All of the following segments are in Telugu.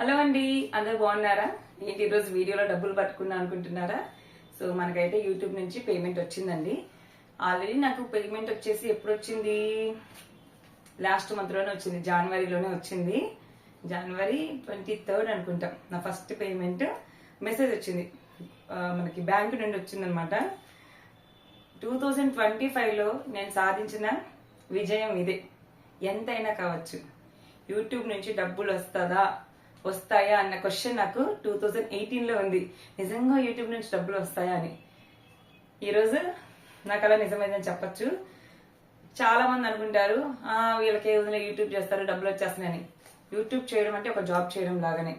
హలో అండి అందరు బాగున్నారా? ఏంటి ఈరోజు వీడియోలో డబ్బులు పట్టుకున్నా అనుకుంటున్నారా? సో మనకైతే యూట్యూబ్ నుంచి పేమెంట్ వచ్చిందండి. ఆల్రెడీ నాకు పేమెంట్ వచ్చేసి ఎప్పుడు వచ్చింది? లాస్ట్ మంత్లోనే వచ్చింది జనవరిలోనే వచ్చింది. జనవరి ట్వంటీ థర్డ్ అనుకుంటాం. నా ఫస్ట్ పేమెంట్ మెసేజ్ వచ్చింది. మనకి బ్యాంకు నుండి వచ్చిందనమాట. టూ థౌజండ్ ట్వంటీ ఫైవ్లో నేను సాధించిన విజయం ఇదే. ఎంతైనా కావచ్చు. యూట్యూబ్ నుంచి డబ్బులు వస్తుందా? వస్తాయా అన్న క్వశ్చన్ నాకు టూ థౌజండ్ ఎయిటీన్లో ఉంది. నిజంగా యూట్యూబ్ నుంచి డబ్బులు వస్తాయా అని. ఈరోజు నాకు అలా నిజమైందని చెప్పచ్చు. చాలా మంది అనుకుంటారు "ఆ, వీళ్ళకి విధంగా యూట్యూబ్ చేస్తారు డబ్బులు వచ్చేస్తున్నాయని. యూట్యూబ్ చేయడం అంటే ఒక జాబ్ చేయడం లాగానే.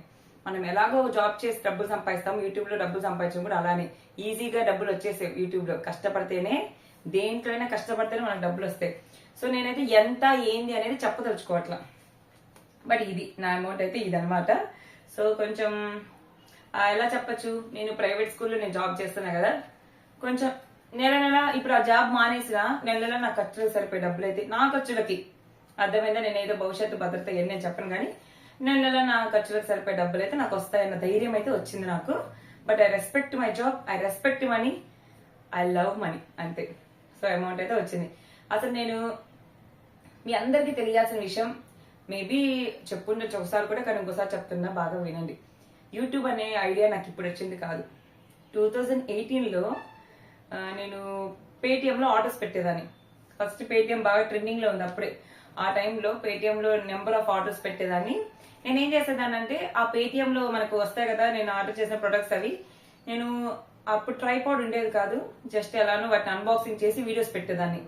మనం ఎలాగో జాబ్ చేసి డబ్బులు సంపాదిస్తాం యూట్యూబ్లో డబ్బులు సంపాదించడం కూడా అలానే. ఈజీగా డబ్బులు వచ్చేసాయి యూట్యూబ్లో. కష్టపడితేనే దేంట్లోనే కష్టపడితేనే మనకు డబ్బులు వస్తాయి. సో నేనైతే ఎంత ఏంది అనేది చెప్పదలుచుకోవట్లా. బట్ ఇది నా అమౌంట్ అయితే ఇది సో కొంచెం ఎలా చెప్పచ్చు? నేను ప్రైవేట్ స్కూల్లో నేను జాబ్ చేస్తున్నా కదా. కొంచెం నెల నెల ఇప్పుడు ఆ జాబ్ మానేసిన నెల నెల నా ఖర్చులకు సరిపోయే డబ్బులు అయితే నా ఖర్చులకి అర్థమైందా? నేను ఏదో భవిష్యత్తు భద్రత ఏం నేను చెప్పను కానీ నెల నెల నా ఖర్చులకు సరిపోయే డబ్బులు అయితే నాకు వస్తాయన్న ధైర్యం అయితే వచ్చింది నాకు. But I respect my job I respect money I love money అంతే. సో అమౌంట్ అయితే వచ్చింది. అసలు నేను మీ అందరికీ తెలియాల్సిన విషయం మేబీ చెప్పుండొచ్చు. ఒకసారి కూడా కానీ ఇంకోసారి చెప్తున్నా బాగా వినండి. యూట్యూబ్ అనే ఐడియా నాకు ఇప్పుడు వచ్చింది కాదు. టూ థౌజండ్ ఎయిటీన్లో నేను పేటిఎంలో ఆర్డర్స్ పెట్టేదాన్ని. ఫస్ట్ పేటిఎం బాగా ట్రెండింగ్లో ఉంది అప్పుడే. ఆ టైంలో పేటిఎంలో నెంబర్ ఆఫ్ ఆర్డర్స్ పెట్టేదాన్ని. నేను ఏం చేసేదాన్ని అంటే ఆ పేటిఎంలో మనకు వస్తాయి కదా నేను ఆర్డర్ చేసిన ప్రొడక్ట్స్ అవి నేను అప్పుడు ట్రైపాడ్ ఉండేది కాదు. జస్ట్ ఎలానో వాటిని అన్బాక్సింగ్ చేసి వీడియోస్ పెట్టేదాన్ని.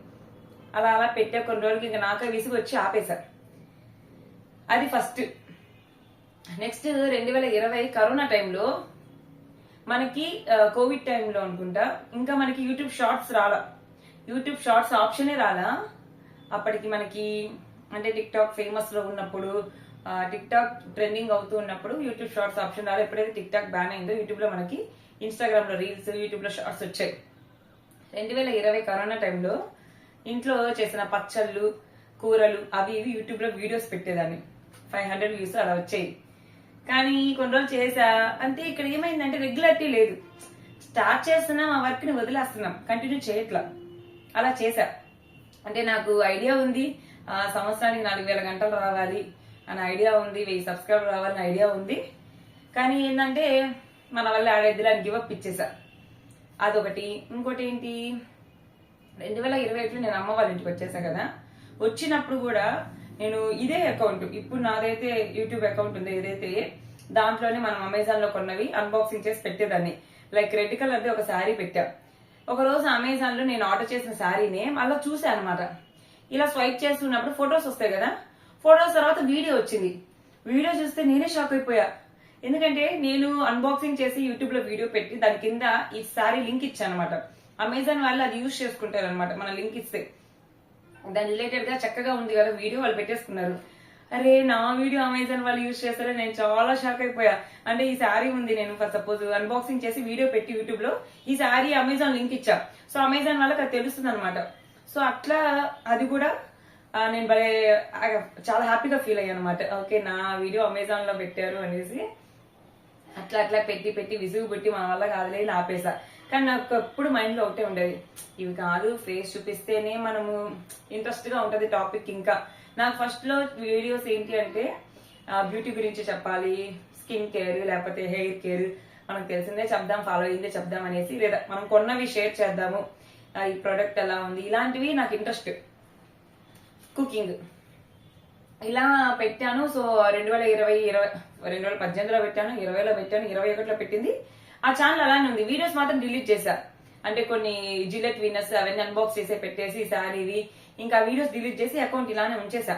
అలా అలా పెట్టే కొన్ని రోజులకి ఇంకా నాకే విసుగు వచ్చి ఆపేశారు అది ఫస్ట్ నెక్స్ట్ రెండు వేల ఇరవై కరోనా టైంలో మనకి కోవిడ్ టైంలో అనుకుంటా ఇంకా మనకి యూట్యూబ్ షార్ట్స్ రాలా. యూట్యూబ్ షార్ట్స్ ఆప్షనే రాలా. అప్పటికి మనకి అంటే టిక్ టాక్ ఫేమస్లో ఉన్నప్పుడు టిక్ టాక్ ట్రెండింగ్ అవుతూ ఉన్నప్పుడు యూట్యూబ్ షార్ట్స్ ఆప్షన్ రాలేదు ఎప్పుడైతే టిక్ టాక్ బ్యాన్ అయిందో యూట్యూబ్లో మనకి ఇన్స్టాగ్రామ్లో రీల్స్ యూట్యూబ్లో షార్ట్స్ వచ్చాయి. రెండు వేల ఇరవై కరోనా టైంలో ఇంట్లో చేసిన పచ్చళ్ళు కూరలు అవి ఇవి యూట్యూబ్లో వీడియోస్ పెట్టేదాన్ని. ఫైవ్ హండ్రెడ్ వ్యూస్ అలా వచ్చాయి. కానీ కొన్ని రోజులు చేసా అంతే ఇక్కడ ఏమైందంటే రెగ్యులారిటీ లేదు. స్టార్ట్ చేస్తున్నాం ఆ వర్క్ని వదిలేస్తున్నాం కంటిన్యూ చేయట్లా. అలా చేశా అంటే నాకు ఐడియా ఉంది ఆ సంవత్సరానికి నాలుగు వేల గంటలు రావాలి అని ఐడియా ఉంది వెయ్యి సబ్స్క్రైబర్ రావాలని ఐడియా ఉంది. కానీ ఏంటంటే మన వల్ల ఆడేది అని గివప్ ఇచ్చేసా. అదొకటి. ఇంకోటి ఏంటి? రెండు వేల ఇరవై ఒకటిలో నేను అమ్మ వాళ్ళ ఇంటికి వచ్చేసా కదా. వచ్చినప్పుడు కూడా నేను ఇదే అకౌంట్ ఇప్పుడు నాదైతే యూట్యూబ్ అకౌంట్ ఉంది ఏదైతే దాంట్లోనే మనం అమెజాన్లో కొన్నవి అన్బాక్సింగ్ చేసి పెట్టేదాన్ని. లైక్ రెడ్ కలర్ది ఒక శారీ పెట్టా. ఒక రోజు అమెజాన్లో నేను ఆర్డర్ చేసిన శారీని మళ్ళీ చూసాను అనమాట ఇలా స్వైప్ చేస్తున్నప్పుడు ఫొటోస్ వస్తాయి కదా ఫొటోస్ తర్వాత వీడియో వచ్చింది. వీడియో చూస్తే నేనే షాక్ అయిపోయా. ఎందుకంటే నేను అన్బాక్సింగ్ చేసి యూట్యూబ్లో వీడియో పెట్టి దాని కింద ఈ శారీ లింక్ ఇచ్చాను అనమాట అమెజాన్ వాళ్ళు అది యూజ్ చేసుకుంటారు అనమాట మన లింక్ ఇస్తే. దాని రిలేటెడ్గా చక్కగా ఉంది కదా వీడియో వాళ్ళు పెట్టేసుకున్నారు. అరే నా వీడియో అమెజాన్ వాళ్ళు యూజ్ చేస్తారని నేను చాలా షాక్ అయిపోయా. అంటే ఈ శారీ ఉంది నేను ఫర్ సపోజ్ అన్బాక్సింగ్ చేసి వీడియో పెట్టి యూట్యూబ్లో ఈ శారీ అమెజాన్ లింక్ ఇచ్చా. సో అమెజాన్ వాళ్ళకి అది తెలుస్తుంది అనమాట సో అట్లా అది కూడా నేను భలే చాలా హ్యాపీగా ఫీల్ అయ్యాను అనమాట ఓకే నా వీడియో అమెజాన్లో పెట్టారు అనేసి. అట్లా అట్లా పెట్టి పెట్టి విసుగు పెట్టి మా వల్ల కాదులే ఆపేసా. కానీ నాకు ఎప్పుడు మైండ్లో ఒకటే ఉండేది. ఇవి కాదు ఫేస్ చూపిస్తేనే మనము ఇంట్రెస్ట్గా ఉంటుంది టాపిక్ ఇంకా. నాకు ఫస్ట్లో వీడియోస్ ఏంటి అంటే బ్యూటీ గురించి చెప్పాలి స్కిన్ కేర్ లేకపోతే హెయిర్ కేర్ మనకు తెలిసిందే చెప్దాం ఫాలో అయిందే చెప్దాం అనేసి లేదా మనం కొన్నవి షేర్ చేద్దాము. ఈ ప్రోడక్ట్ ఎలా ఉంది? ఇలాంటివి నాకు ఇంట్రెస్ట్ కుకింగ్ ఇలా పెట్టాను. సో రెండు వేల ఇరవై ఇరవై రెండు వేల పద్దెనిమిదిలో పెట్టాను ఇరవైలో పెట్టాను ఇరవై ఒకటిలో పెట్టింది. ఆ ఛానల్ అలానే ఉంది. వీడియోస్ మాత్రం డిలీట్ చేశారు అంటే కొన్ని జిలెట్ విన్నర్స్ అవన్నీ అన్బాక్స్ చేసే పెట్టేసి శారీవి ఇంకా వీడియోస్ డిలీట్ చేసి అకౌంట్ ఇలానే ఉంచేసా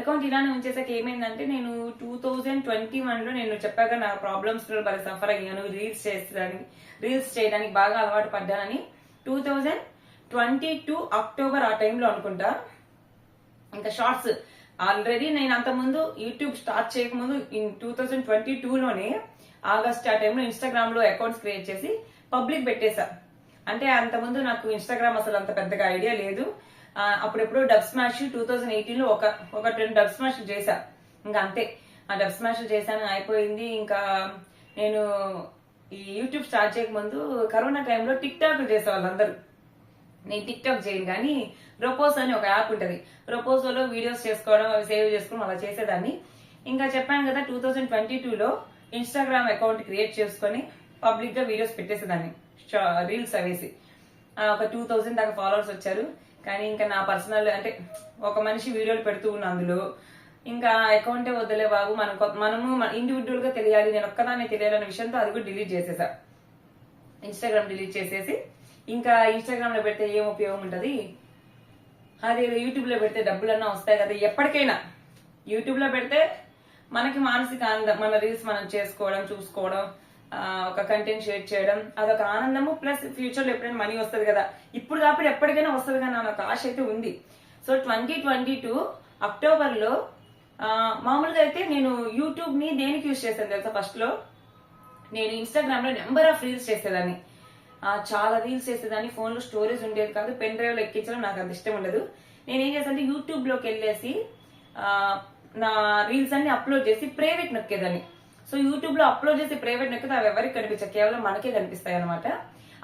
అకౌంట్ ఇలానే ఉంచేసాక ఏమైందంటే నేను టూ థౌజండ్ ట్వంటీ వన్లో నేను చెప్పాక నా ప్రాబ్లమ్స్ బాగా సఫర్ అయ్యాను. రీల్స్ చేసేదానికి రీల్స్ చేయడానికి బాగా అలవాటు పడ్డానని two thousand twenty two October ఆ టైంలో అనుకుంటా. ఇంకా షార్ట్స్ ఆల్రెడీ నేను అంతకుముందు యూట్యూబ్ స్టార్ట్ చేయకముందు ఇన్ టూ థౌజండ్ ట్వంటీ లోనే ఆగస్ట్ ఆ టైంలో ఇన్స్టాగ్రామ్లో అకౌంట్స్ క్రియేట్ చేసి పబ్లిక్ పెట్టేశా. అంటే అంతకుముందు నాకు ఇన్స్టాగ్రామ్ అసలు అంత పెద్దగా ఐడియా లేదు. అప్పుడెప్పుడు డబ్ స్మాష్ టూ థౌజండ్ ఎయిటీన్లో ఒక ఒక రెండు డబ్ స్మాష్ చేశా. ఇంకా అంతే. ఆ డబ్ స్మాష్ చేశాను అయిపోయింది. ఇంకా నేను ఈ యూట్యూబ్ స్టార్ట్ చేయకముందు కరోనా టైంలో టిక్ టాక్ చేసేవాళ్ళు అందరూ నేను టిక్ టాక్ చేయను కానీ రొపోస్ అని ఒక యాప్ ఉంటుంది. రొపోజోలో వీడియోస్ చేసుకోవడం అవి సేవ్ చేసుకోవడం అలా చేసేదాన్ని. ఇంకా చెప్పాను కదా టూ థౌజండ్ ట్వంటీ టూలో ఇన్స్టాగ్రామ్ అకౌంట్ క్రియేట్ చేసుకొని పబ్లిక్గా వీడియోస్ పెట్టేసేదాన్ని. రీల్స్ అవేసి. ఒక టూ థౌజండ్ దాకా ఫాలోవర్స్ వచ్చారు. కానీ ఇంకా నా పర్సనల్ అంటే ఒక మనిషి వీడియోలు పెడుతూ ఉన్న అందులో ఇంకా అకౌంటే వద్దులే బాబు మనం మనము ఇండివిజువల్గా తెలియాలి నేను ఒక్కదాన్ని తెలియాలనే విషయంతో అది కూడా డిలీట్ చేసేసా. ఇన్స్టాగ్రామ్ డిలీట్ చేసేసి ఇంకా ఇన్స్టాగ్రామ్లో పెడితే ఏం ఉపయోగం ఉంటది? అదే యూట్యూబ్లో పెడితే డబ్బులన్నా వస్తాయి కదా ఎప్పటికైనా. యూట్యూబ్లో పెడితే మనకి మానసిక ఆనందం మన రీల్స్ మనం చేసుకోవడం చూసుకోవడం ఒక కంటెంట్ షేర్ చేయడం అదొక ఆనందము ప్లస్ ఫ్యూచర్లో ఎప్పుడైనా మనీ వస్తుంది కదా. ఇప్పుడు కాబట్టి ఎప్పటికైనా వస్తుంది కదా అన్న ఒక ఆశ అయితే ఉంది. సో ట్వంటీ ట్వంటీ టూ అక్టోబర్లో మామూలుగా అయితే నేను యూట్యూబ్ని దేనికి యూజ్ చేశాను తెలుసా ఫస్ట్లో నేను ఇన్స్టాగ్రామ్లో నెంబర్ ఆఫ్ రీల్స్ చేసేదాన్ని. చాలా రీల్స్ చేసేదాన్ని ఫోన్లో స్టోరేజ్ ఉండేది కాదు పెన్ డ్రైవ్లో ఎక్కించడం నాకు అంత ఇష్టం ఉండదు. నేను ఏం చేస్తానంటే యూట్యూబ్లోకి వెళ్ళేసి నా రీల్స్ అన్ని అప్లోడ్ చేసి ప్రైవేట్ నొక్కేదాన్ని. సో యూట్యూబ్లో అప్లోడ్ చేసి ప్రైవేట్ నొక్కితే అవి ఎవరికి కనిపించాయి కేవలం మనకే కనిపిస్తాయి అనమాట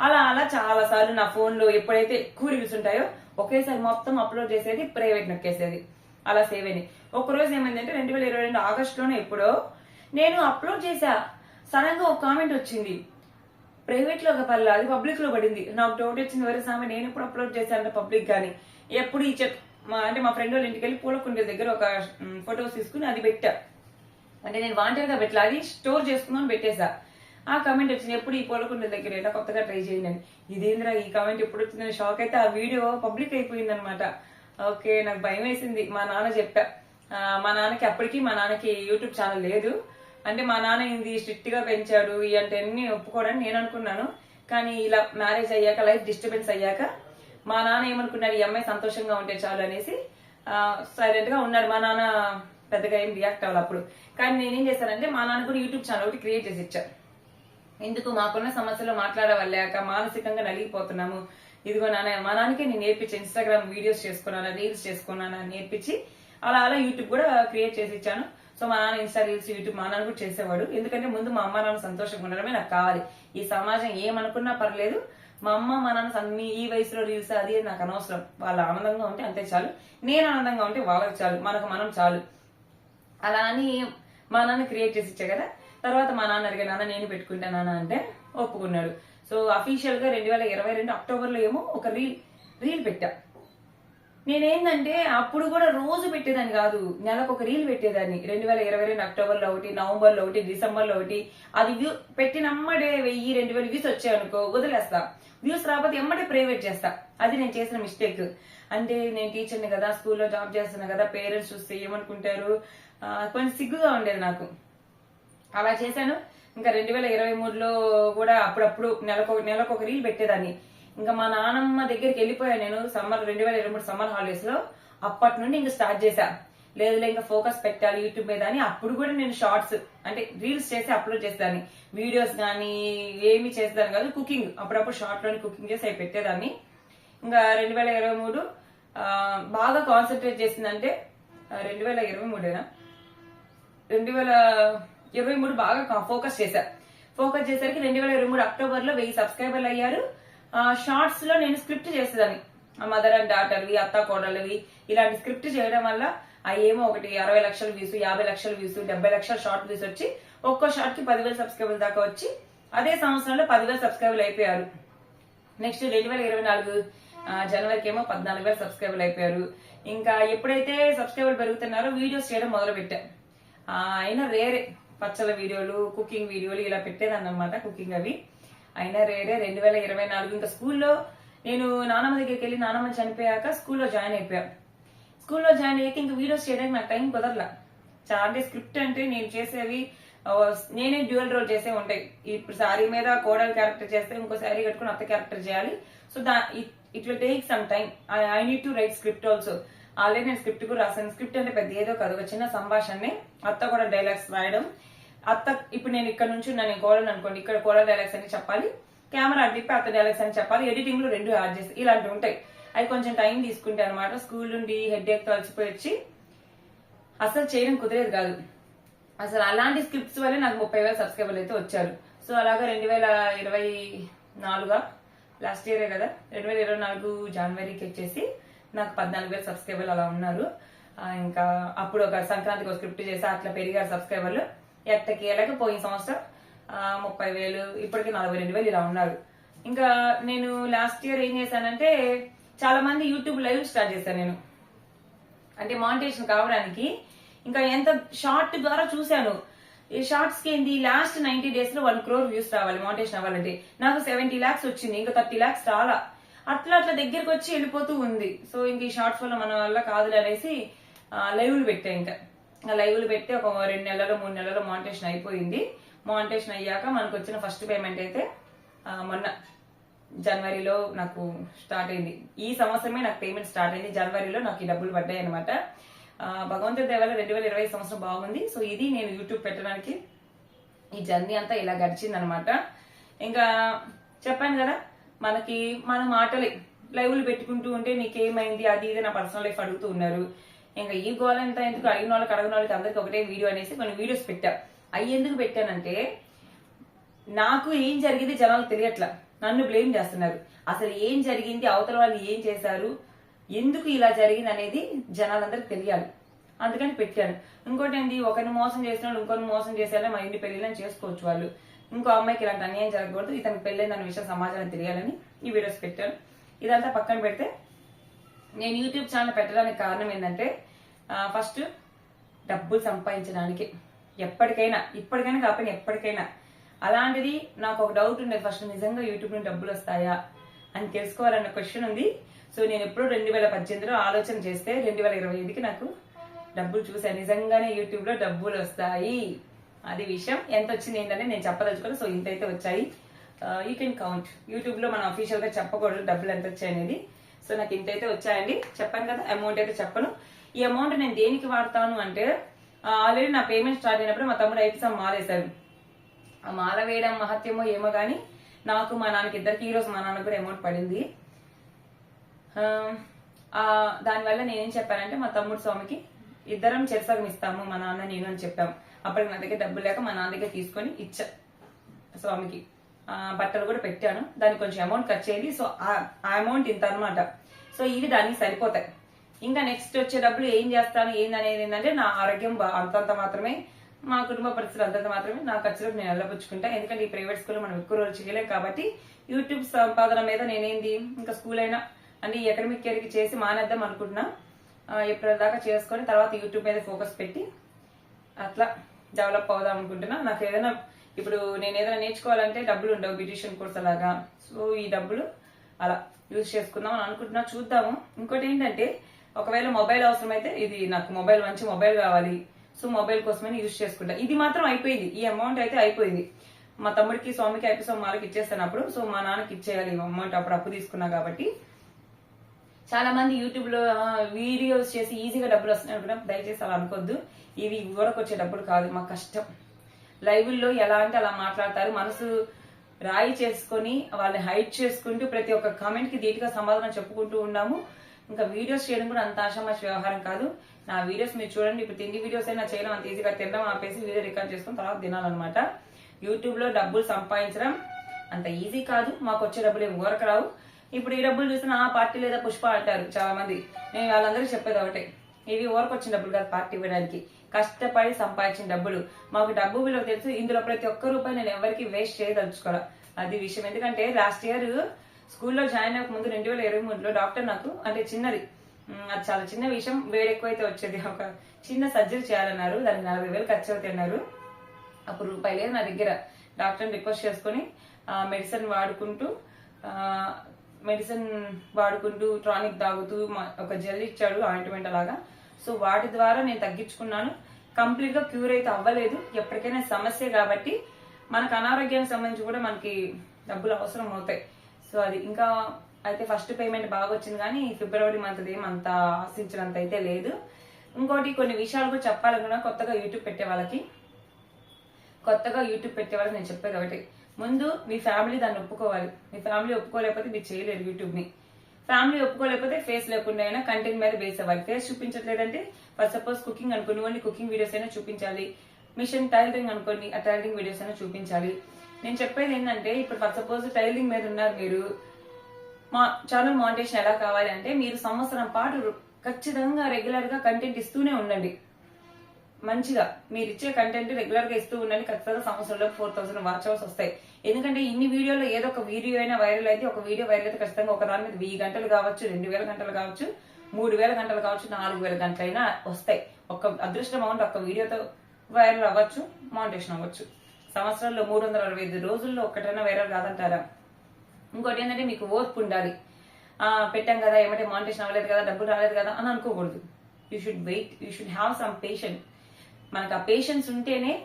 అలా అలా చాలా సార్లు నా ఫోన్లో ఎప్పుడైతే ఎక్కువ రీల్స్ ఉంటాయో ఒకేసారి మొత్తం అప్లోడ్ చేసేది ప్రైవేట్ నొక్కేసేది. అలా సేవ్ అయింది. ఒక రోజు ఏమైందంటే రెండు వేల ఇరవై రెండు ఆగస్ట్లోనే ఎప్పుడో నేను అప్లోడ్ చేసా. సడన్గా ఒక కామెంట్ వచ్చింది. ప్రైవేట్లో ఒక పర్లేదు అది పబ్లిక్లో పడింది. నాకు డౌట్ వచ్చింది వరే సామె నేను ఎప్పుడు అప్లోడ్ చేశాను పబ్లిక్ కానీ ఎప్పుడు ఈ చెక్ మా అంటే మా ఫ్రెండ్ వాళ్ళ ఇంటికి వెళ్ళి పూలకుండ దగ్గర ఒక ఫొటోస్ తీసుకుని అది పెట్టా. అంటే నేను వాంటెడ్గా పెట్టలే అది స్టోర్ చేసుకున్నాను పెట్టేసా. ఆ కమెంట్ వచ్చింది ఎప్పుడు ఈ పూలకుండ దగ్గర ఏదో కొత్తగా ట్రై చేయండి అని. ఇదేంద్రా ఈ కమెంట్ ఎప్పుడు వచ్చిందని షాక్ అయితే ఆ వీడియో పబ్లిక్ అయిపోయింది అనమాట ఓకే నాకు భయం వేసింది. మా నాన్న చెప్పా. మా నాన్నకి అప్పటికి మా నాన్నకి యూట్యూబ్ ఛానల్ లేదు. అంటే మా నాన్న ఇది స్ట్రిక్ట్గా పెంచాడు అంటే అన్ని ఒప్పుకోవడానికి నేను అనుకున్నాను. కానీ ఇలా మ్యారేజ్ అయ్యాక లైఫ్ డిస్టర్బెన్స్ అయ్యాక మా నాన్న ఏమనుకున్నాడు ఈ అమ్మాయి సంతోషంగా ఉంటే చాలు అనేసి సైలెంట్గా ఉన్నాడు. మా నాన్న పెద్దగా ఏం రియాక్ట్ అవ్వాలి అప్పుడు. కానీ నేనేం చేశానంటే మా నాన్న కూడా యూట్యూబ్ ఛానల్ ఒకటి క్రియేట్ చేసి ఇచ్చాను ఎందుకు మాకున్న సమస్యలు మాట్లాడవలేక మానసికంగా నలిగిపోతున్నాము. ఇదిగో నాన్న మా నాన్నకే నేను నేర్పించి ఇన్స్టాగ్రామ్ వీడియోస్ చేసుకున్నాను రీల్స్ చేసుకున్నాను నేర్పించి అలా అలా యూట్యూబ్ కూడా క్రియేట్ చేసి ఇచ్చాను. సో మా నాన్న ఇన్స్టా రీల్స్ యూట్యూబ్ మా నాన్న కూడా చేసేవాడు. ఎందుకంటే ముందు మా అమ్మ నాన్న సంతోషంగా ఉండడమే నాకు కావాలి. ఈ సమాజం ఏమనుకున్నా పర్లేదు. మా అమ్మ మా నాన్న సం- ఈ వయసులో రీల్స్ అది నాకు అనవసరం. వాళ్ళు ఆనందంగా ఉంటే అంతే చాలు. నేను ఆనందంగా ఉంటే వాళ్ళకి చాలు. మనకు మనం చాలు. అలా అని మా నాన్న క్రియేట్ చేసి ఇచ్చా కదా. తర్వాత మా నాన్న అడిగా నాన్న నేను పెట్టుకుంటా నాన్న అంటే ఒప్పుకున్నాడు. సో అఫీషియల్గా రెండు వేల ఇరవై రెండు అక్టోబర్లో ఏమో ఒక రీల్ రీల్ పెట్టా. నేనేందంటే అప్పుడు కూడా రోజు పెట్టేదాన్ని కాదు. నెలకు ఒక రీల్ పెట్టేదాన్ని. రెండు వేల ఇరవై రెండు అక్టోబర్లో ఒకటి నవంబర్లో ఒకటి డిసెంబర్లో ఒకటి. అది వ్యూ పెట్టినమ్మడే వెయ్యి రెండు వేల వ్యూస్ వచ్చాయనుకో వదిలేస్తా. వ్యూస్ రాకపోతే ఎమ్మటే ప్రైవేట్ చేస్తా. అది నేను చేసిన మిస్టేక్ అంటే నేను టీచర్ని కదా స్కూల్లో జాబ్ చేస్తున్నా కదా పేరెంట్స్ చూస్తే ఏమనుకుంటారు? కొంచెం సిగ్గుగా ఉండేది నాకు. అలా చేశాను. ఇంకా రెండు వేల ఇరవై మూడులో కూడా అప్పుడప్పుడు నెలకు నెలకు ఒక రీల్ పెట్టేదాన్ని. ఇంకా మా నానమ్మ దగ్గరికి వెళ్ళిపోయాను నేను సమ్మర్ రెండు వేల ఇరవై మూడు సమ్మర్ హాలిడేస్లో. అప్పటి నుండి ఇంకా స్టార్ట్ చేశా. లేదులే ఇంకా ఫోకస్ పెట్టాలి యూట్యూబ్ మీద అని. అప్పుడు కూడా నేను షార్ట్స్ అంటే రీల్స్ చేసి అప్లోడ్ చేసేదాన్ని. వీడియోస్ కానీ ఏమి చేస్తాను కాదు కుకింగ్. అప్పుడప్పుడు షార్ట్లోని కుకింగ్ చేసి అవి పెట్టేదాన్ని. ఇంకా రెండు వేల ఇరవై మూడు బాగా కాన్సన్ట్రేట్ చేసిందంటే రెండు వేల ఇరవై మూడేనా? రెండు వేల ఇరవై మూడు బాగా ఫోకస్ చేశా. ఫోకస్ చేసరికి రెండు వేల ఇరవై మూడు అక్టోబర్లో వెయ్యి సబ్స్క్రైబర్లు అయ్యారు. షార్ట్స్లో నేను స్క్రిప్ట్ చేసేదాన్ని. మదర్ అండ్ డాటర్వి అత్త కోడలవి ఇలాంటి స్క్రిప్ట్ చేయడం వల్ల ఆ ఏమో ఒకటి అరవై లక్షల వ్యూస్ యాభై లక్షల వ్యూస్ డెబ్బై లక్షల షార్ట్ వ్యూస్ వచ్చి ఒక్కో షార్ట్కి పదివేల సబ్స్క్రైబర్ల దాకా వచ్చి అదే సంవత్సరంలో పదివేల సబ్స్క్రైబర్లు అయిపోయారు. నెక్స్ట్ రెండు వేల ఇరవై నాలుగు జనవరికి ఏమో పద్నాలుగు వేల సబ్స్క్రైబర్లు అయిపోయారు. ఇంకా ఎప్పుడైతే సబ్స్క్రైబర్లు పెరుగుతున్నారో వీడియోస్ చేయడం మొదలు పెట్టాను అయినా రేరే పచ్చల వీడియోలు కుకింగ్ వీడియోలు ఇలా పెట్టేదాన్ని అనమాట కుకింగ్ అవి. అయినా రేరే రెండు వేల ఇరవై నాలుగు. ఇంకా స్కూల్లో నేను నానమ్మ దగ్గరికి వెళ్ళి నానమ్మ చనిపోయాక స్కూల్లో జాయిన్ అయిపోయా. స్కూల్లో జాయిన్ అయ్యాక ఇంకా వీడియోస్ చేయడానికి నాకు టైం కుదరలా. చాలా స్క్రిప్ట్ అంటే నేను చేసేవి నేనే డ్యూయల్ రోల్ చేసే ఉంటాయి ఇప్పుడు శారీ మీద కోడల్ క్యారెక్టర్ చేస్తే ఇంకో సారీ కట్టుకుని అత్త క్యారెక్టర్ చేయాలి. So that it will take some time. I need to write script also. Already నేను స్క్రిప్ట్ కూడా రాసాను స్క్రిప్ట్ అంటే పెద్ద ఏదో కాదు. ఒక చిన్న సంభాషణని. అత్త కూడా డైలాగ్స్ రాయడం. అత్త ఇప్పుడు నేను ఇక్కడ నుంచి నేను కోడలు అనుకోండి ఇక్కడ గోడ డైలాగ్స్ అని చెప్పాలి. కెమెరా తిప్పి అత్త డైలాగ్స్ అని చెప్పాలి. ఎడిటింగ్లో రెండు యాడ్ చేసి ఇలాంటివి ఉంటాయి. అవి కొంచెం టైం తీసుకుంటే అనమాట స్కూల్ నుండి హెడ్ ఏక్తో వచ్చి అసలు చేయడం కుదిరేది కాదు. అసలు అలాంటి స్క్రిప్ట్స్ వల్లే నాకు ముప్పై వేల సబ్స్క్రైబర్లు అయితే వచ్చారు. సో అలాగా రెండు వేల ఇరవై నాలుగా లాస్ట్ ఇయరే కదా రెండు వేల ఇరవై నాలుగు జనవరికి వచ్చేసి నాకు పద్నాలుగు వేల సబ్స్క్రైబర్లు అలా ఉన్నారు. ఇంకా అప్పుడు ఒక సంక్రాంతికి ఒక స్క్రిప్ట్ చేసి అట్లా పెరిగారు సబ్స్క్రైబర్లు ఎట్టకి పోయిన సంవత్సరం ముప్పై వేలు ఇప్పటికి నలభై రెండు వేలు ఇలా ఉన్నారు. ఇంకా నేను లాస్ట్ ఇయర్ ఏం చేశానంటే చాలా మంది యూట్యూబ్ లైవ్ స్టార్ట్ చేశాను నేను. అంటే మానిటేషన్ కావడానికి ఇంకా ఎంత షార్ట్ ద్వారా చూశాను. ఈ షార్ట్స్కి ఏంది లాస్ట్ నైన్టీ డేస్లో వన్ క్రోర్ వ్యూస్ రావాలి మానిటేషన్ అవ్వాలంటే. నాకు సెవెంటీ లాక్స్ వచ్చింది ఇంకా థర్టీ లాక్స్ రాలా. అట్లా అట్లా దగ్గరకు వచ్చి వెళ్ళిపోతూ ఉంది. సో ఇంక ఈ షార్ట్స్ వల్ల మన వల్ల కాదు అనేసి లైవ్లు పెట్టా ఇంకా. లైవ్లు పెట్టి ఒక రెండు నెలలు మూడు నెలలు మానిటేషన్ అయిపోయింది. మానిటేషన్ అయ్యాక మనకు వచ్చిన ఫస్ట్ పేమెంట్ అయితే మొన్న జనవరిలో నాకు స్టార్ట్ అయింది. ఈ సంవత్సరమే నాకు పేమెంట్ స్టార్ట్ అయింది. జనవరిలో నాకు ఈ డబ్బులు పడ్డాయి అనమాట భగవంతుడి దేవాల రెండు వేల ఇరవై సంవత్సరం బాగుంది. సో ఇది నేను యూట్యూబ్ పెట్టడానికి ఈ జర్నీ అంతా ఇలా గడిచింది అనమాట ఇంకా చెప్పాను కదా మనకి మన మాటలే లైవ్లు పెట్టుకుంటూ ఉంటే నీకేమైంది? అది ఇది నా పర్సనల్ లైఫ్ అడుగుతూ ఉన్నారు. ఇంకా ఈ గోల్ ఎంత ఎందుకు అడిగిన వాళ్ళకి అడగిన వాళ్ళకి అందరికి ఒకటే వీడియో అనేసి కొన్ని వీడియోస్ పెట్టా. అవి ఎందుకు పెట్టానంటే నాకు ఏం జరిగింది జనాలు తెలియట్లా. నన్ను బ్లేమ్ చేస్తున్నారు. అసలు ఏం జరిగింది అవతల వాళ్ళు ఏం చేశారు ఎందుకు ఇలా జరిగింది అనేది జనాలందరికి తెలియాలి. అందుకని పెట్టాను. ఇంకోటి ఏంటి ఒకరిని మోసం చేసిన వాళ్ళు ఇంకొకరిని మోసం చేసేలా మా ఇంటి పెళ్ళిళ్ళని చేసుకోవచ్చు వాళ్ళు. ఇంకో అమ్మాయికి ఇలాంటి అన్యాయం జరగకూడదు ఇతనికి పెళ్ళైంది విషయం సమాజానికి తెలియాలని ఈ వీడియోస్ పెట్టాను. ఇదంతా పక్కన పెడితే నేను యూట్యూబ్ ఛానల్ పెట్టడానికి కారణం ఏంటంటే ఫస్ట్ డబ్బులు సంపాదించడానికి. ఎప్పటికైనా ఇప్పటికైనా కాకపోయినా ఎప్పటికైనా. అలాంటిది నాకు ఒక డౌట్ ఉండేది. ఫస్ట్ నిజంగా యూట్యూబ్ నుండి డబ్బులు వస్తాయా అని తెలుసుకోవాలన్న క్వశ్చన్ ఉంది. సో నేను ఎప్పుడు రెండు వేల పద్దెనిమిదిలో ఆలోచన చేస్తే రెండు వేల ఇరవై ఐదుకి నాకు డబ్బులు చూసాను నిజంగానే యూట్యూబ్లో డబ్బులు వస్తాయి. అది విషయం. ఎంత వచ్చింది ఏంటంటే నేను చెప్పదలుచుకోను సో ఇంతైతే వచ్చాయి. యూ కెన్ కౌంట్ యూట్యూబ్లో మన అఫీషియల్గా చెప్పకూడదు డబ్బులు ఎంత వచ్చాయి అనేది సో నాకు ఇంత అయితే వచ్చాయండి. చెప్పాను కదా అమౌంట్ అయితే చెప్పను. ఈ అమౌంట్ నేను దేనికి వాడతాను అంటే ఆల్రెడీ నా పేమెంట్ స్టార్ట్ అయినప్పుడు మా తమ్ముడు ఐపీఎం మాలేశారు ఆ మాల వేయడం మహత్యమో ఏమో కానీ నాకు మా నాన్నకి ఇద్దరికి ఈ రోజు మా నాన్న కూడా అమౌంట్ పడింది. ఆ, దానివల్ల నేనేం చెప్పానంటే మా తమ్ముడు స్వామికి ఇద్దరం చెరసగం ఇస్తాము మా నాన్న నేను అని చెప్పాము అప్పటికి నా దగ్గర డబ్బులు లేక మా నాన్న దగ్గర తీసుకొని ఇచ్చా స్వామికి. బట్టలు కూడా పెట్టాను. దానికి కొంచెం అమౌంట్ ఖర్చు అయింది సో ఆ- ఆ అమౌంట్ ఇంత అనమాట సో ఇవి దానికి సరిపోతాయి. ఇంకా నెక్స్ట్ వచ్చే డబ్బులు ఏం చేస్తాను ఏందనేది ఏంటంటే నా ఆరోగ్యం బా- అంతంత మాత్రమే మా కుటుంబ పరిస్థితులు అంతంత మాత్రమే నా ఖర్చులకు నేను వెళ్ళపుచ్చుకుంటా ఎందుకంటే ఈ ప్రైవేట్ స్కూల్లో మనం ఎక్కువ రోజులు చేయలేం కాబట్టి యూట్యూబ్ సంపాదన మీద నేనేంది? ఇంకా స్కూల్ అయినా అంటే ఈ అకాడమిక్ ఇయర్కి చేసి మానేద్దాం అనుకుంటున్నా. ఎప్పుడు దాకా చేసుకొని తర్వాత యూట్యూబ్ మీద ఫోకస్ పెట్టి అట్లా డెవలప్ అవుదాం అనుకుంటున్నా. నాకు ఏదైనా ఇప్పుడు నేను ఏదైనా నేర్చుకోవాలంటే డబ్బులు ఉండవు బ్యూటిషియన్ కోర్స్ అలాగా. సో ఈ డబ్బులు అలా యూజ్ చేసుకుందాం అని అనుకుంటున్నా. చూద్దాము. ఇంకోటి ఏంటంటే ఒకవేళ మొబైల్ అవసరమైతే ఇది నాకు మొబైల్ మంచి మొబైల్ కావాలి. సో మొబైల్ కోసమని యూజ్ చేసుకుంటా. ఇది మాత్రం అయిపోయింది. ఈ అమౌంట్ అయితే అయిపోయింది. మా తమ్ముడికి స్వామికి అయిపోయి సోమాలకి ఇచ్చేస్తాను అప్పుడు. సో మా నాన్నకి ఇచ్చేయాలి అమౌంట్ అప్పుడు అప్పు తీసుకున్నా కాబట్టి. చాలా మంది యూట్యూబ్లో వీడియోస్ చేసి ఈజీగా డబ్బులు వస్తున్నాయి అనుకున్నా దయచేసి అలా అనుకోద్దు ఇవి ఊరకొచ్చే వచ్చే డబ్బులు కాదు. మా కష్టం. లైవ్ల్లో ఎలా అంటే అలా మాట్లాడతారు. మనసు రాయి చేసుకొని వాళ్ళని హైట్ చేసుకుంటూ ప్రతి ఒక్క కామెంట్కి ధీటుగా సమాధానం చెప్పుకుంటూ ఉన్నాము. ఇంకా వీడియోస్ చేయడం కూడా అంత ఆషామాషి వ్యవహారం కాదు. నా వీడియోస్ మీరు చూడండి. ఇప్పుడు తిండి వీడియోస్ అయినా చేయడం అంత ఈజీగా తినడం ఆపేసి వీడియో రికార్డ్ చేసుకుని తర్వాత తినాలన్నమాట. యూట్యూబ్లో డబ్బులు సంపాదించడం అంత ఈజీ కాదు. మాకు వచ్చే డబ్బులు ఏమి ఊరక రావు. ఇప్పుడు ఈ డబ్బులు చూసిన ఆ పార్టీ లేదా పుష్ప అంటారు చాలా మంది నేను వాళ్ళందరికీ చెప్పేది ఒకటే. ఇవి ఊరకొచ్చిన డబ్బులు కాదు పార్టీ ఇవ్వడానికి. కష్టపడి సంపాదించిన డబ్బులు. మాకు డబ్బు విలువ తెలుసు. ఇందులో ప్రతి ఒక్క రూపాయి నేను ఎవరికి వేస్ట్ చేయదలుచుకోవాలి అది విషయం. ఎందుకంటే లాస్ట్ ఇయర్ స్కూల్లో జాయిన్ అవ్వక ముందు రెండు వేల ఇరవై మూడులో డాక్టర్ నాకు అంటే చిన్నది. అది చాలా చిన్న విషయం. వేడి ఎక్కువైతే వచ్చేది. ఒక చిన్న సర్జరీ చేయాలన్నారు. దానికి నలభై వేలు ఖర్చు అవుతాయి అన్నారు అప్పుడు రూపాయి లేదు నా దగ్గర. డాక్టర్ని రిక్వెస్ట్ చేసుకొని మెడిసిన్ వాడుకుంటూ మెడిసిన్ వాడుకుంటూ ట్రానిక్ తాగుతూ ఒక జెల్ ఇచ్చాడు ఆయింట్మెంట్ అలాగా. సో వాటి ద్వారా నేను తగ్గించుకున్నాను. కంప్లీట్గా క్యూర్ అయితే అవ్వలేదు. ఎప్పటికైనా సమస్య కాబట్టి మనకు అనారోగ్యానికి సంబంధించి కూడా మనకి డబ్బులు అవసరం అవుతాయి. సో అది ఇంకా అయితే ఫస్ట్ పేమెంట్ బాగా వచ్చింది కానీ ఫిబ్రవరి మంత్ ఏం అంత ఆశించినంత అయితే లేదు. ఇంకోటి కొన్ని విషయాలు కూడా చెప్పాలనుకున్నా కొత్తగా యూట్యూబ్ పెట్టే వాళ్ళకి. కొత్తగా యూట్యూబ్ పెట్టే వాళ్ళకి నేను చెప్పేది ఒకటి. ముందు మీ ఫ్యామిలీ దాన్ని ఒప్పుకోవాలి. మీ ఫ్యామిలీ ఒప్పుకోలేకపోతే మీరు చేయలేరు యూట్యూబ్ని ఫ్యామిలీ ఒప్పుకోలేకపోతే ఫేస్ లేకుండా అయినా కంటెంట్ మీద బేస్ అవ్వాలి. ఫేస్ చూపించట్లేదంటే ఫర్ సపోజ్ కుకింగ్ అనుకుని కుకింగ్ వీడియోస్ అయినా చూపించాలి. మిషన్ టైలరింగ్ అనుకోండి ఆ టైలరింగ్ వీడియోస్ అయినా చూపించాలి. నేను చెప్పేది ఏంటంటే ఇప్పుడు ఫర్ సపోజ్ టైలరింగ్ మీద ఉన్నారు మీరు మా ఛానల్ మానిటేషన్ ఎలా కావాలి అంటే మీరు సంవత్సరం పాటు ఖచ్చితంగా రెగ్యులర్గా కంటెంట్ ఇస్తూనే ఉండండి. మంచిగా మీరు ఇచ్చే కంటెంట్ రెగ్యులర్గా ఇస్తూ ఉండండి ఖచ్చితంగా సంవత్సరంలో ఫోర్ థౌసండ్ వాచ్ అవర్స్ వస్తాయి. ఎందుకంటే ఇన్ని వీడియోలో ఏదో ఒక వీడియో అయినా వైరల్ అయితే ఒక వీడియో వైరల్ అయితే ఖచ్చితంగా ఒక దాని మీద వెయ్యి గంటలు కావచ్చు రెండు వేల గంటలు కావచ్చు మూడు వేల గంటలు కావచ్చు నాలుగు వేల గంటలైనా వస్తాయి. ఒక అదృష్టం అమౌంట్ ఒక వీడియోతో వైరల్ అవ్వచ్చు మానిటేషన్ అవ్వచ్చు. సంవత్సరంలో మూడు వందల అరవై ఐదు రోజుల్లో ఒక్కటైనా వైరల్ కాదంటారా? ఇంకోటి ఏంటంటే మీకు ఓర్పు ఉండాలి. ఆ, పెట్టాం కదా ఏమంటే మానిటేషన్ అవ్వలేదు కదా డబ్బులు రాలేదు కదా అని అనుకోకూడదు. You should wait you should have some patient మనకు ఆ పేషెన్స్ ఉంటేనే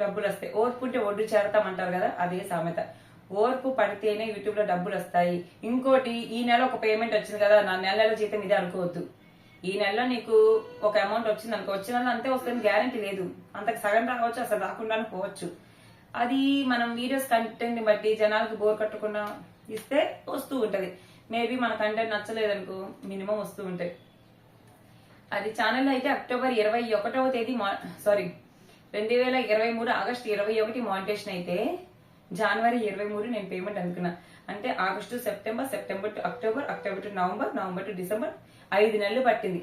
డబ్బులు వస్తాయి ఓర్పు ఉంటే ఒడ్డు చేరతామంటారు కదా అదే సామెత. ఓర్పు పడితేనే యూట్యూబ్లో డబ్బులు వస్తాయి ఇంకోటి ఈ నెల ఒక పేమెంట్ వచ్చింది కదా నా నెల నెల జీతం ఇదే అనుకోవద్దు. ఈ నెలలో నీకు ఒక అమౌంట్ వచ్చింది అనుకో వచ్చిన నెల అంతే వస్తుంది గ్యారంటీ లేదు. అంతకు సగం రావచ్చు అసలు రాకుండానే పోవచ్చు. అది మనం వీడియోస్ కంటెంట్ బట్టి జనాలకు బోర్ కట్టకుండా ఇస్తే వస్తూ ఉంటది. మేబీ మన కంటెంట్ నచ్చలేదనుకో మినిమం వస్తూ ఉంటాయి అది ఛానల్ అయితే అక్టోబర్ ఇరవై ఒకటవ తేదీ సారీ రెండు వేల ఇరవై మూడు ఆగస్టు ఇరవై ఒకటి మానిటేషన్ అయితే జనవరి ఇరవై మూడు నేను పేమెంట్ అందుకున్నా. అంటే August September September to October October to November November to December ఐదు నెలలు పట్టింది.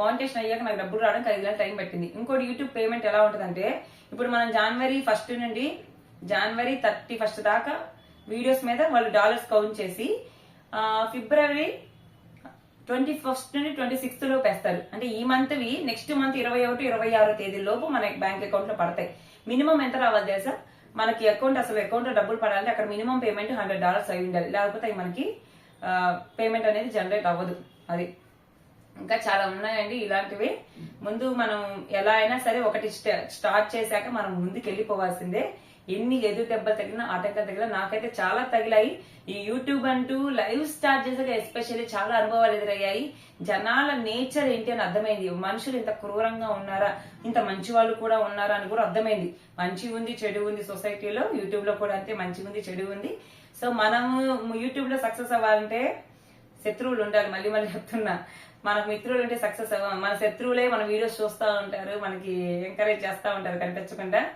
మానిటేషన్ అయ్యాక నాకు డబ్బులు రావడానికి ఐదు నెలలు టైం పట్టింది. ఇంకోటి యూట్యూబ్ పేమెంట్ ఎలా ఉంటుందంటే ఇప్పుడు మనం జనవరి ఫస్ట్ నుండి జనవరి థర్టీ ఫస్ట్ దాకా వీడియోస్ మీద వాళ్ళు డాలర్స్ కౌంట్ చేసి ఫిబ్రవరి ట్వంటీ ఫస్ట్ నుండి ట్వంటీ సిక్స్త్ లోపు వేస్తారు. అంటే ఈ మంత్ వి నెక్స్ట్ మంత్ ఇరవై ఒకటి ఇరవై ఆరో తేదీ లోపు మన బ్యాంక్ అకౌంట్లో పడతాయి. మినిమం ఎంత రావాలి తెలుసా? మనకి అకౌంట్ అసలు అకౌంట్లో డబ్బులు పడాలంటే అక్కడ మినిమం పేమెంట్ హండ్రెడ్ డాలర్స్ అయి ఉండాలి. లేకపోతే మనకి పేమెంట్ అనేది జనరేట్ అవ్వదు. అది. ఇంకా చాలా ఉన్నాయండి ఇలాంటివి. ముందు మనం ఎలా అయినా సరే ఒకటి స్టార్ట్ చేశాక మనం ముందుకు వెళ్ళిపోవాల్సిందే ఎన్ని ఎదురు దెబ్బలు తగిలినా ఆటంకాలు తగిలినా నాకైతే చాలా తగిలాయి. ఈ యూట్యూబ్ అంటూ లైవ్ స్టార్ట్ చేసాక ఎస్పెషల్లీ చాలా అనుభవాలు ఎదురయ్యాయి. జనాల నేచర్ ఏంటి అని అర్థమైంది. మనుషులు ఇంత క్రూరంగా ఉన్నారా? ఇంత మంచి వాళ్ళు కూడా ఉన్నారా అని కూడా అర్థమైంది. మంచి ఉంది చెడు ఉంది సొసైటీలో యూట్యూబ్లో కూడా అంతే మంచి ఉంది చెడు ఉంది. సో మనము యూట్యూబ్లో సక్సెస్ అవ్వాలంటే శత్రువులు ఉండాలి. మళ్ళీ మళ్ళీ చెప్తున్నా. మనకు మిత్రులు ఉంటే సక్సెస్ అవ్వ మన శత్రువులే మన వీడియోస్ చూస్తూ ఉంటారు. మనకి ఎంకరేజ్ చేస్తూ ఉంటారు కనిపించకుండా.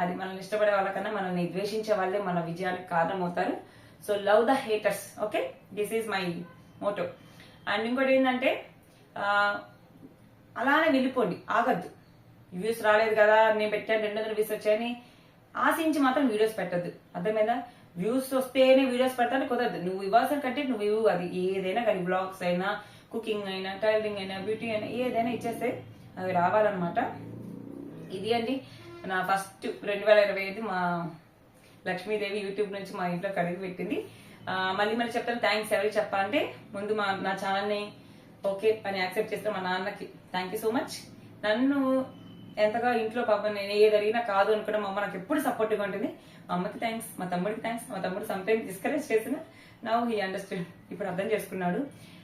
అది మనల్ని ఇష్టపడే వాళ్ళకన్నా మనల్ని ద్వేషించే వాళ్ళే మన విజయానికి కారణం అవుతారు so love the haters okay this is my motto and ఇంకోటి ఏంటంటే అలానే వెళ్ళిపోండి ఆగద్దు. వ్యూస్ రాలేదు కదా నేను పెట్టాను రెండు వందల వ్యూస్ వచ్చాయని ఆశించి మాత్రం వీడియోస్ పెట్టద్దు. అర్థమైందా? వ్యూస్ వస్తేనే వీడియోస్ పెడతాను కుదరదు. నువ్వు ఇవ్వాల్సిన కంటే నువ్వు ఇవ్వు అది ఏదైనా కానీ బ్లాగ్స్ అయినా కుకింగ్ అయినా టైలరింగ్ అయినా బ్యూటీ అయినా ఏదైనా ఇచ్చేస్తే అవి రావాలన్నమాట. ఇది అండి నా ఫస్ట్ రెండు వేల ఇరవై ఐదు మా లక్ష్మీదేవి యూట్యూబ్ నుంచి మా ఇంట్లో కడిగి పెట్టింది. మళ్ళీ మళ్ళీ చెప్తాను థ్యాంక్స్ ఎవరికి చెప్పాలంటే ముందు మా నా ఛానల్ని ఓకే అని యాక్సెప్ట్ చేస్తే మా నాన్నకి థ్యాంక్ యూ సో మచ్ నన్ను ఎంతగా ఇంట్లో పాప నేను ఏది అడిగినా కాదు అనుకున్న మా అమ్మ నాకు ఎప్పుడు సపోర్ట్గా ఉంటుంది. మా అమ్మకి థ్యాంక్స్ మా తమ్ముడికి థ్యాంక్స్ మా తమ్ముడు సమ్టైమ్ డిస్కరేజ్ చేసిన. నవ్ హీ అండర్స్టాండ్ ఇప్పుడు అర్థం చేసుకున్నాడు.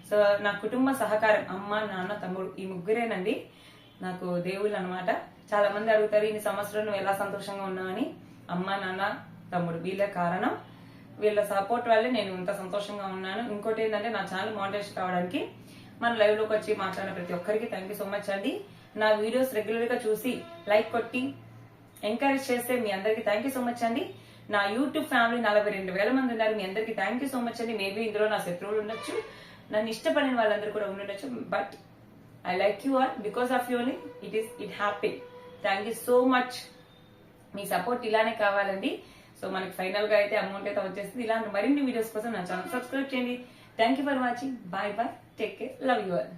సో నా కుటుంబ సహకారం అమ్మ నాన్న తమ్ముడు ఈ ముగ్గురేనండి. నాకు దేవుళ్ళు అనమాట చాలా మంది అడుగుతారు ఇన్ని సంవత్సరాలు నువ్వు ఎలా సంతోషంగా ఉన్నావని అమ్మ నాన్న తమ్ముడు వీళ్ళే కారణం. వీళ్ళ సపోర్ట్ వల్లే నేను ఇంత సంతోషంగా ఉన్నాను. ఇంకోటి ఏంటంటే నా ఛానల్ మోటివేషన్ కావడానికి మన లైవ్లోకి వచ్చి మాట్లాడిన ప్రతి ఒక్కరికి థ్యాంక్ యూ సో మచ్ అండి. నా వీడియోస్ రెగ్యులర్గా చూసి లైక్ కొట్టి ఎంకరేజ్ చేస్తే మీ అందరికి థ్యాంక్ యూ సో మచ్ అండి. నా యూట్యూబ్ ఫ్యామిలీ నలభై రెండు వేల మంది ఉన్నారు. మీ అందరికి థ్యాంక్ యూ సో మచ్ అండి. మేబీ ఇందులో నా శత్రువులు ఉండొచ్చు నన్ను ఇష్టపడిన వాళ్ళందరూ కూడా ఉండొచ్చు. But I like you all because of you it is it happy thank you so much me support ఇలానే కావాలండి. సో మనకి ఫైనల్గా అయితే అమౌంట్ అయితే వచ్చేస్తుంది. ఇలాంటి మరిన్ని వీడియోస్ కోసం నా ఛానల్ సబ్స్క్రైబ్ చేయండి. Thank you for watching bye bye take care love you all